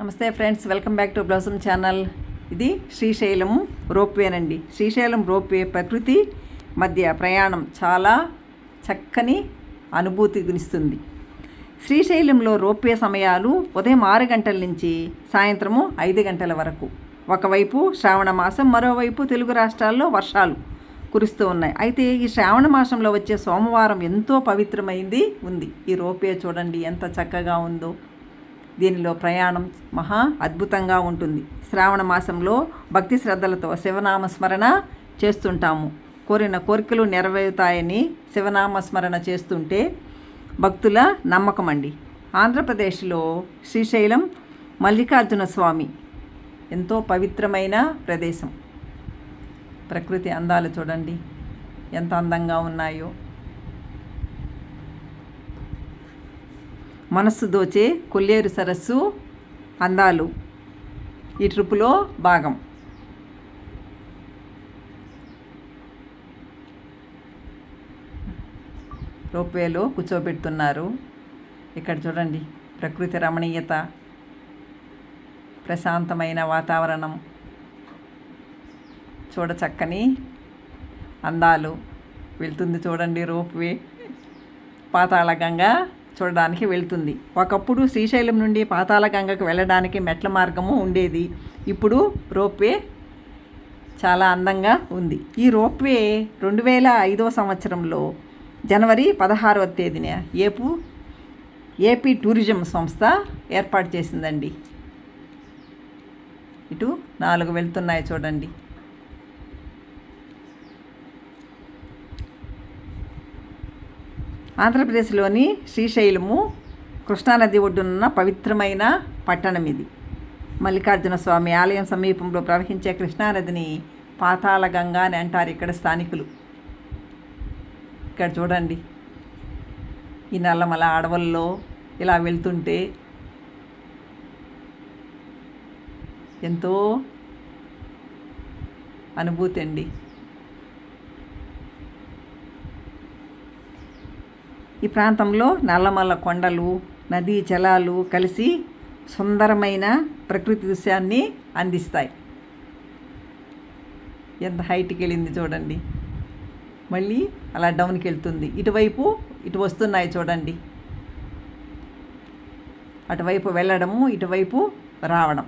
నమస్తే friends welcome back to Blossom channel. ఇది Srisailam రోప్వేనండి. Srisailam ropeway ప్రకృతి మధ్య ప్రయాణం చాలా చక్కని అనుభూతినిస్తుంది శ్రీశైలంలో రోప్వే సమయాలు ఉదయం ఆరు గంటల నుంచి సాయంత్రము ఐదు గంటల వరకు. ఒకవైపు శ్రావణ మాసం మరోవైపు తెలుగు రాష్ట్రాల్లో వర్షాలు కురుస్తూ ఉన్నాయి. అయితే ఈ శ్రావణ మాసంలో వచ్చే సోమవారం ఎంతో పవిత్రమైంది ఉంది. ఈ రోపే చూడండి ఎంత చక్కగా ఉందో. దీనిలో ప్రయాణం మహా అద్భుతంగా ఉంటుంది. శ్రావణ మాసంలో భక్తి శ్రద్ధలతో శివనామ స్మరణ చేస్తుంటాము. కోరిన కోరికలు నెరవేరుతాయని శివనామ స్మరణ చేస్తుంటే భక్తుల నమ్మకం అండి. ఆంధ్రప్రదేశ్లో శ్రీశైలం మల్లికార్జున స్వామి ఎంతో పవిత్రమైన ప్రదేశం. ప్రకృతి అందాలు చూడండి. ఎంత అందంగా ఉన్నాయో. మనస్సు దోచే కొల్లేరు సరస్సు అందాలు. ఈ ట్రిప్పులో భాగం. రోప్వేలో కూర్చోబెడుతున్నారు. ఇక్కడ చూడండి ప్రకృతి రమణీయత ప్రశాంతమైన వాతావరణం చూడచక్కని అందాలు. వెళ్తుంది చూడండి రోప్వే పాతాళగంగా చూడడానికి వెళ్తుంది. ఒకప్పుడు శ్రీశైలం నుండి పాతాళగంగకు వెళ్ళడానికి మెట్ల మార్గము ఉండేది. ఇప్పుడు రోప్వే చాలా అందంగా ఉంది. ఈ రోప్వే రెండు వేల ఐదవ సంవత్సరంలో జనవరి పదహారవ తేదీన ఏపు ఏపీ టూరిజం సంస్థ ఏర్పాటు చేసిందండి. ఇటు నాలుగు వెళ్తున్నాయి చూడండి. ఆంధ్రప్రదేశ్లోని శ్రీశైలము కృష్ణానది ఒడ్డునున్న పవిత్రమైన పట్టణం ఇది. మల్లికార్జున స్వామి ఆలయం సమీపంలో ప్రవహించే కృష్ణానదిని పాతాళ గంగా అని అంటారు ఇక్కడ స్థానికులు. ఇక్కడ చూడండి. ఈ నల్లమల అడవుల్లో ఇలా వెళ్తుంటే ఎంతో అనుభూతి అండి. ఈ ప్రాంతంలో నల్లమల్ల కొండలు నదీ జలాలు కలిసి సుందరమైన ప్రకృతి దృశ్యాన్ని అందిస్తాయి. ఎంత హైట్కి వెళ్ళింది చూడండి. మళ్ళీ అలా డౌన్కి వెళ్తుంది. ఇటువైపు ఇటు వస్తున్నాయి చూడండి. అటువైపు వెళ్ళడము ఇటువైపు రావడం.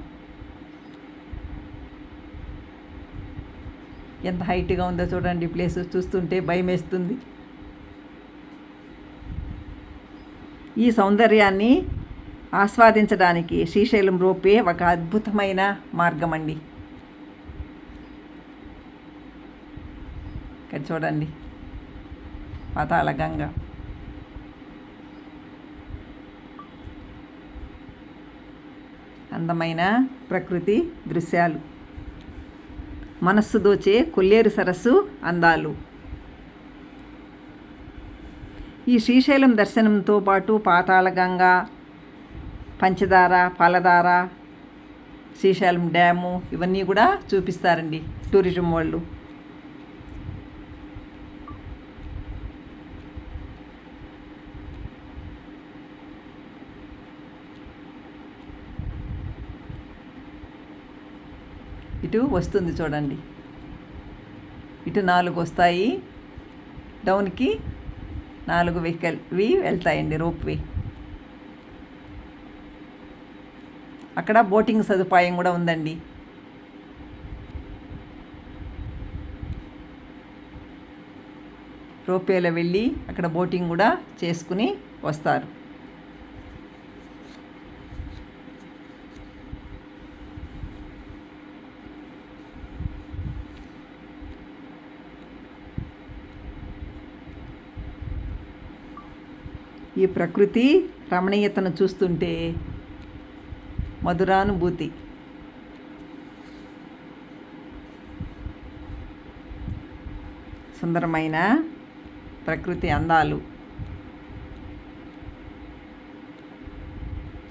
ఎంత హైట్గా ఉందో చూడండి ప్లేస్ చూస్తుంటే భయం వేస్తుంది ఈ సౌందర్యాన్ని ఆస్వాదించడానికి శ్రీశైలం రూపే ఒక అద్భుతమైన మార్గం అండి ఇక్కడ చూడండి. పాతాళ గంగ అందమైన ప్రకృతి దృశ్యాలు. మనస్సు దోచే కొల్లేరు సరస్సు అందాలు. ఈ శ్రీశైలం దర్శనంతో పాటు పాతాళగంగ పంచదార పాలధార శ్రీశైలం డ్యాము ఇవన్నీ కూడా చూపిస్తారండి టూరిజం వాళ్ళు. ఇటు వస్తుంది చూడండి. ఇటు నాలుగు వస్తాయి. డౌన్కి నాలుగు వెహికల్వి వెళ్తాయండి రోప్వే అక్కడ బోటింగ్ సదుపాయం కూడా ఉందండి. రోప్వేలో వెళ్ళి అక్కడ బోటింగ్ కూడా చేసుకుని వస్తారు. ఈ ప్రకృతి రమణీయతను చూస్తుంటే మధురానుభూతి. సుందరమైన ప్రకృతి అందాలు.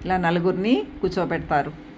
ఇలా నలుగురిని కూర్చోబెడతారు.